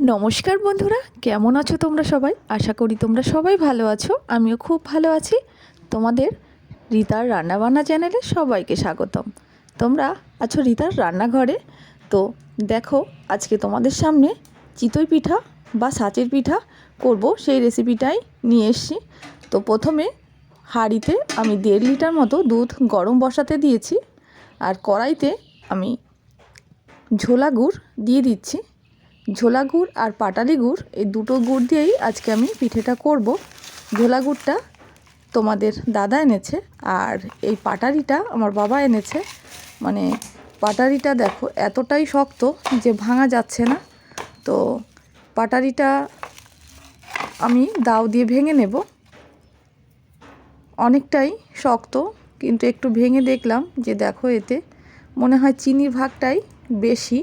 নমস্কার বন্ধুরা, কেমন আছো তোমরা সবাই? আশা করি তোমরা সবাই ভালো আছো, আমিও খুব ভালো আছি। তোমাদের রিতার রান্নাবান্না চ্যানেলে সবাইকে স্বাগতম। তোমরা আছো রিতার রান্নাঘরে? তো দেখো, আজকে তোমাদের সামনে চিতই পিঠা বা সাচের পিঠা করব, সেই রেসিপিটাই নিয়ে এসছি। তো প্রথমে হাঁড়িতে আমি দেড় লিটার মতো দুধ গরম বসাতে দিয়েছি, আর কড়াইতে আমি ঝোলা গুড় দিয়ে দিচ্ছি। ঝোলা গুড় আর পাটালি গুড়, এই দুটো গুড় দিয়েই আজকে আমি পিঠেটা করব। ঝোলা গুড়টা তোমাদের দাদা এনেছে আর এই পাটারিটা আমার বাবা এনেছে। মানে পাটারিটা দেখো এতটাই শক্ত যে ভাঙা যাচ্ছে না। তো পাটারিটা আমি দাও দিয়ে ভেঙে নেব। অনেকটাই শক্ত, কিন্তু একটু ভেঙে দেখলাম যে দেখো এতে মনে হয় চিনির ভাগটাই বেশি।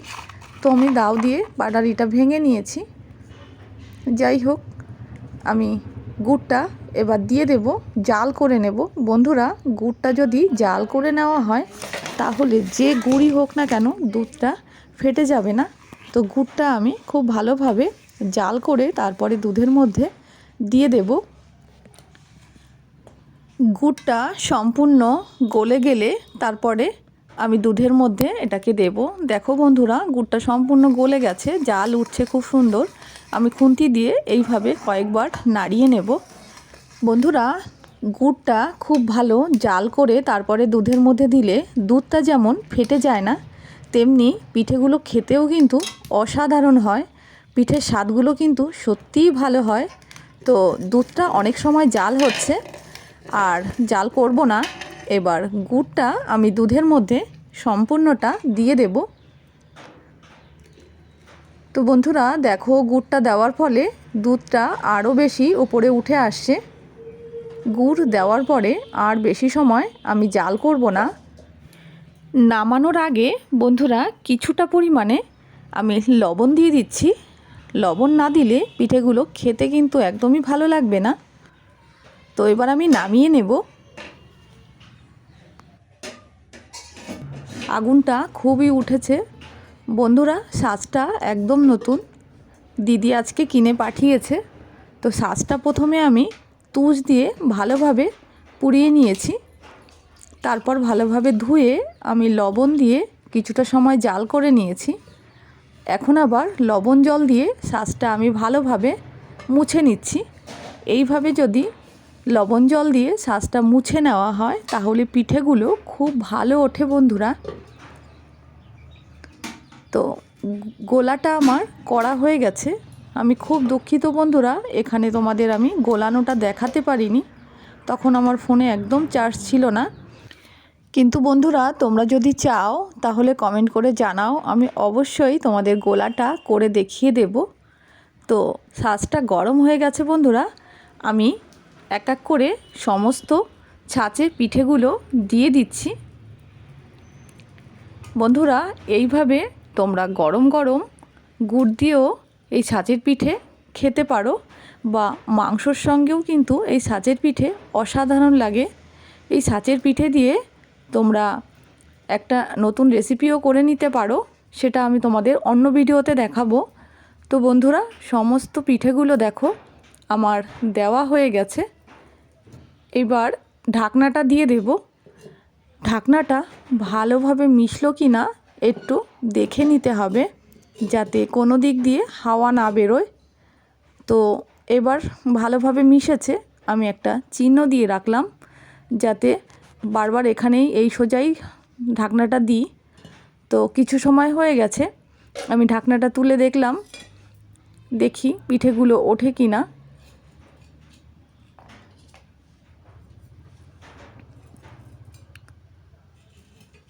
তো আমি দাও দিয়ে বাটারিটা ভেঙে নিয়েছি। যাই হোক, আমি গুড়টা এবার দিয়ে দেব, জাল করে নেব। বন্ধুরা, গুড়টা যদি জাল করে নেওয়া হয়, তাহলে যে গুড়ই হোক না কেন দুধটা ফেটে যাবে না। তো গুড়টা আমি খুব ভালোভাবে জাল করে তারপরে দুধের মধ্যে দিয়ে দেব। গুড়টা সম্পূর্ণ গলে গেলে তারপরে আমি দুধের মধ্যে এটাকে দেব। দেখো বন্ধুরা, গুড়টা সম্পূর্ণ গলে গেছে, জাল উঠছে খুব সুন্দর। আমি খুন্তি দিয়ে এইভাবে কয়েকবার নাড়িয়ে নেব। বন্ধুরা, গুড়টা খুব ভালো জাল করে তারপরে দুধের মধ্যে দিলে দুধটা যেমন ফেটে যায় না, তেমনি পিঠেগুলো খেতেও কিন্তু অসাধারণ হয়। পিঠের স্বাদগুলো কিন্তু সত্যিই ভালো হয়। তো দুধটা অনেক সময় জাল হচ্ছে, আর জাল করব না। এবার গুড়টা আমি দুধের মধ্যে সম্পূর্ণটা দিয়ে দেব। তো বন্ধুরা, দেখো গুড়টা দেওয়ার ফলে দুধটা আরও বেশি উপরে উঠে আসছে। গুড় দেওয়ার পরে আর বেশি সময় আমি জাল করব না। নামানোর আগে বন্ধুরা, কিছুটা পরিমাণে আমি লবণ দিয়ে দিচ্ছি। লবণ না দিলে পিঠেগুলো খেতে কিন্তু একদমই ভালো লাগবে না। তো এবার আমি নামিয়ে নেব। আগুনটা খুবই উঠেছে। বন্ধুরা, সাজটা একদম নতুন। দিদি আজকে কিনে পাঠিয়েছে। তো সাজটা প্রথমে আমি তুষ দিয়ে ভালোভাবে পুড়িয়ে নিয়েছি। তারপর ভালোভাবে ধুয়ে আমি লবণ দিয়ে কিছুটা সময় জাল করে নিয়েছি। এখন আবার লবণ জল দিয়ে সাজটা আমি ভালোভাবে মুছে নিচ্ছি। এইভাবে যদি লবণ জল দিয়ে শাঁসটা মুছে নেওয়া হয়, তাহলে পিঠেগুলো খুব ভালো ওঠে বন্ধুরা। তো গোলাটা আমার করা হয়ে গেছে। আমি খুব দুঃখিত বন্ধুরা, এখানে তোমাদের আমি গোলানোটা দেখাতে পারিনি। তখন আমার ফোনে একদম চার্জ ছিল না। কিন্তু বন্ধুরা, তোমরা যদি চাও, তাহলে কমেন্ট করে জানাও। আমি অবশ্যই তোমাদের গোলাটা করে দেখিয়ে দেব। তো শ্বাসটা গরম হয়ে গেছে বন্ধুরা। আমি এক এক করে সমস্ত ছাঁচের পিঠেগুলো দিয়ে দিচ্ছি। বন্ধুরা, এইভাবে তোমরা গরম গরম গুড় দিয়েও এই ছাঁচের পিঠে খেতে পারো বা মাংসর সঙ্গেও কিন্তু এই ছাঁচের পিঠে অসাধারণ লাগে। এই ছাঁচের পিঠে দিয়ে তোমরা একটা নতুন রেসিপিও করে নিতে পারো, সেটা আমি তোমাদের অন্য ভিডিওতে দেখাবো। তো বন্ধুরা, সমস্ত পিঠেগুলো দেখো, আমার দেওয়া হয়ে গেছে। এবার ঢাকনাটা দিয়ে দেব। ঢাকনাটা ভালোভাবে মিশলো কি না একটু দেখে নিতে হবে, যাতে কোনো দিক দিয়ে হাওয়া না বেরোয়। তো এবার ভালোভাবে মিশেছে, আমি একটা চিহ্ন দিয়ে রাখলাম, যাতে বারবার এখানেই এই সোজাই ঢাকনাটা দিই। তো কিছু সময় হয়ে গেছে, আমি ঢাকনাটা তুলে দেখলাম, দেখি পিঠেগুলো ওঠে কি না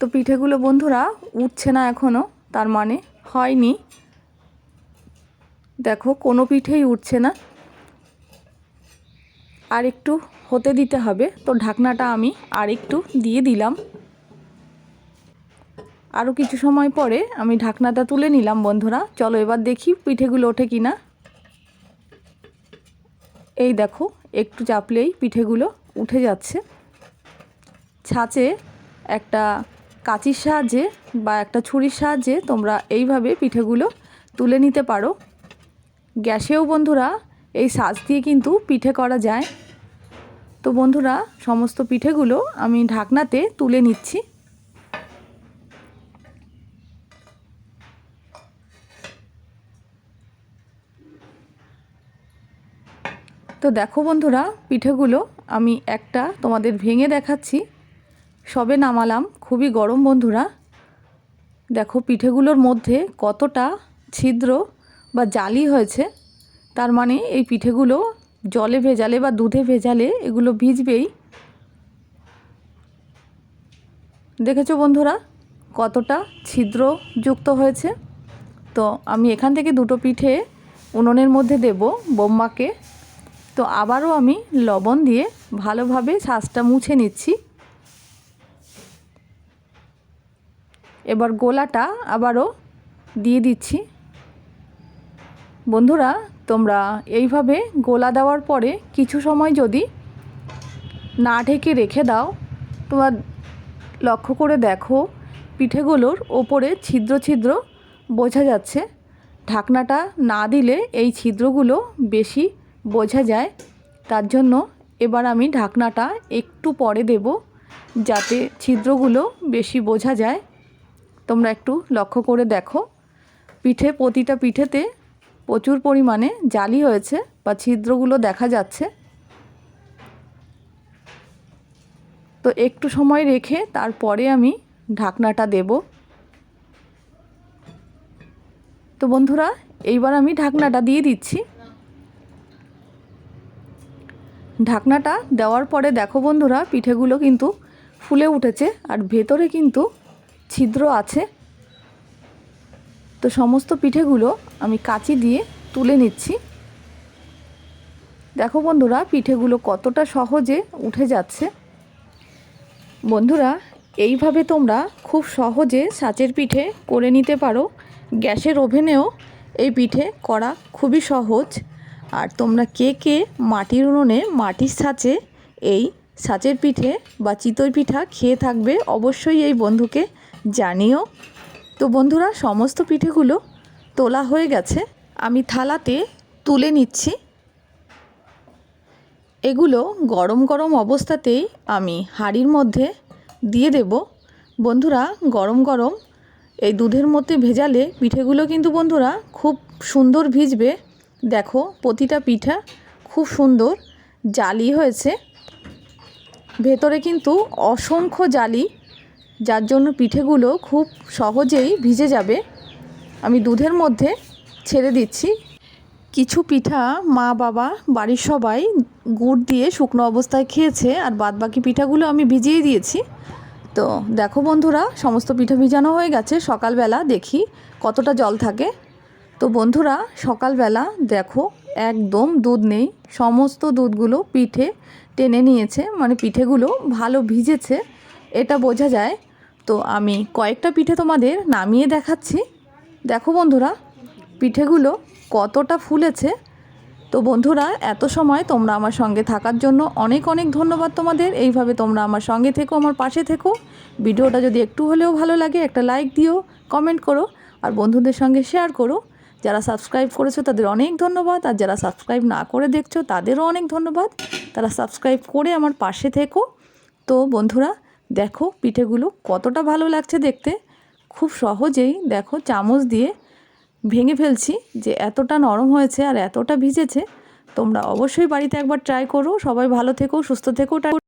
তো পিঠেগুলো বন্ধুরা উঠছে না এখনও তার মানে হয়নি। দেখো, কোনো পিঠেই উঠছে না। আর একটু হতে দিতে হবে, তো ঢাকনাটা আমি আর একটু দিয়ে দিলাম। আরও কিছু সময় পরে আমি ঢাকনাটা তুলে নিলাম বন্ধুরা। চলো এবার দেখি পিঠেগুলো ওঠে কি না এই দেখো, একটু চাপলেই পিঠেগুলো উঠে যাচ্ছে। ছাঁচে একটা কাঁচির সাহায্যে বা একটা ছুরির সাহায্যে তোমরা এইভাবে পিঠেগুলো তুলে নিতে পারো। গ্যাসেও বন্ধুরা এই সাজ দিয়ে কিন্তু পিঠে করা যায়। তো বন্ধুরা, সমস্ত পিঠেগুলো আমি ঢাকনাতে তুলে নিচ্ছি। তো দেখো বন্ধুরা, পিঠেগুলো আমি একটা তোমাদের ভেঙে দেখাচ্ছি। সবে নামালাম, খুবই গরম বন্ধুরা। দেখো পিঠেগুলোর মধ্যে কতটা ছিদ্র বা জালি হয়েছে, তার মানে এই পিঠেগুলো জলে ভেজালে বা দুধে ভেজালে এগুলো ভিজবেই। দেখেছ বন্ধুরা কতটা ছিদ্রযুক্ত হয়েছে? তো আমি এখান থেকে দুটো পিঠে উনুনের মধ্যে দেব বোম্মাকে। তো আবারও আমি লবণ দিয়ে ভালোভাবে শ্বাসটা মুছে নিচ্ছি। এবার গোলাটা আবারও দিয়ে দিচ্ছি। বন্ধুরা, তোমরা এইভাবে গোলা দেওয়ার পরে কিছু সময় যদি না ঢেকে রেখে দাও, তোমার লক্ষ্য করে দেখো, পিঠেগুলোর ওপরে ছিদ্র ছিদ্র বোঝা যাচ্ছে। ঢাকনাটা না দিলে এই ছিদ্রগুলো বেশি বোঝা যায়। তার জন্য এবার আমি ঢাকনাটা একটু পরে দেব, যাতে ছিদ্রগুলো বেশি বোঝা যায়। তোমরা একটু লক্ষ্য করে দেখো। পিঠে, প্রতিটা পিঠেতে প্রচুর পরিমাণে জালি হয়েছে বা ছিদ্রগুলো দেখা যাচ্ছে। তো একটু সময় রেখে তারপরে আমি ঢাকনাটা দেব। তো বন্ধুরা, এইবার আমি ঢাকনাটা দিয়ে দিচ্ছি। ঢাকনাটা দেওয়ার পরে দেখো বন্ধুরা, পিঠেগুলো কিন্তু ফুলে উঠেছে আর ভেতরে কিন্তু ছিদ্র আছে। তো সমস্ত পিঠেগুলো আমি কাঁচি দিয়ে তুলে নিচ্ছি। দেখো বন্ধুরা, পিঠেগুলো কতটা সহজে উঠে যাচ্ছে। বন্ধুরা, এইভাবে তোমরা খুব সহজে সাচের পিঠে করে নিতে পারো। গ্যাসের ওভেনেও এই পিঠে করা খুবই সহজ। আর তোমরা কে কে মাটির উনুনে মাটির সাচে এই সাচের পিঠে বা চিতই পিঠা খেয়ে থাকবে অবশ্যই এই বন্ধুকে জানিও। তো বন্ধুরা, সমস্ত পিঠেগুলো তোলা হয়ে গেছে। আমি থালাতে তুলে নিচ্ছি। এগুলো গরম গরম অবস্থাতেই আমি হাঁড়ির মধ্যে দিয়ে দেব। বন্ধুরা, গরম গরম এই দুধের মধ্যে ভেজালে পিঠেগুলো কিন্তু বন্ধুরা খুব সুন্দর ভিজবে। দেখো, প্রতিটা পিঠা খুব সুন্দর জালি হয়েছে। ভেতরে কিন্তু অসংখ্য জালি, যার জন্য পিঠেগুলো খুব সহজেই ভিজে যাবে। আমি দুধের মধ্যে ছেড়ে দিচ্ছি। কিছু পিঠা মা বাবা, বাড়ির সবাই গুড় দিয়ে শুকনো অবস্থায় খেয়েছে আর বাদ বাকি পিঠাগুলো আমি ভিজিয়ে দিয়েছি। তো দেখো বন্ধুরা, সমস্ত পিঠা ভিজানো হয়ে গেছে। সকালবেলা দেখি কতটা জল থাকে। তো বন্ধুরা, সকালবেলা দেখো একদম দুধ নেই। সমস্ত দুধগুলো পিঠে টেনে নিয়েছে মানে পিঠেগুলো ভালো ভিজেছে, এটা বোঝা যায়। তো আমি কয়েকটা পিঠে তোমাদের নামিয়ে দেখাচ্ছি। দেখো বন্ধুরা, পিঠেগুলো কতটা ফুলেছে। তো বন্ধুরা, এত সময় তোমরা আমার সঙ্গে থাকার জন্য অনেক অনেক ধন্যবাদ তোমাদের। এইভাবে তোমরা আমার সঙ্গে থেকো, আমার পাশে থেকো। ভিডিওটা যদি একটু হলেও ভালো লাগে, একটা লাইক দিও, কমেন্ট করো, আর বন্ধুদের সঙ্গে শেয়ার করো। যারা সাবস্ক্রাইব করেছ তাদের অনেক ধন্যবাদ, আর যারা সাবস্ক্রাইব না করে দেখছ তাদেরও অনেক ধন্যবাদ। তারা সাবস্ক্রাইব করে আমার পাশে থেকো। তো বন্ধুরা, দেখো পিঠেগুলো কতটা ভালো লাগছে দেখতে। খুব সহজেই দেখো চামচ দিয়ে ভেঙে ফেলছি যে এতটা নরম হয়েছে আর এতটা ভিজেছে। তোমরা অবশ্যই বাড়িতে একবার ট্রাই করো। সবাই ভালো থেকো, সুস্থ থেকো।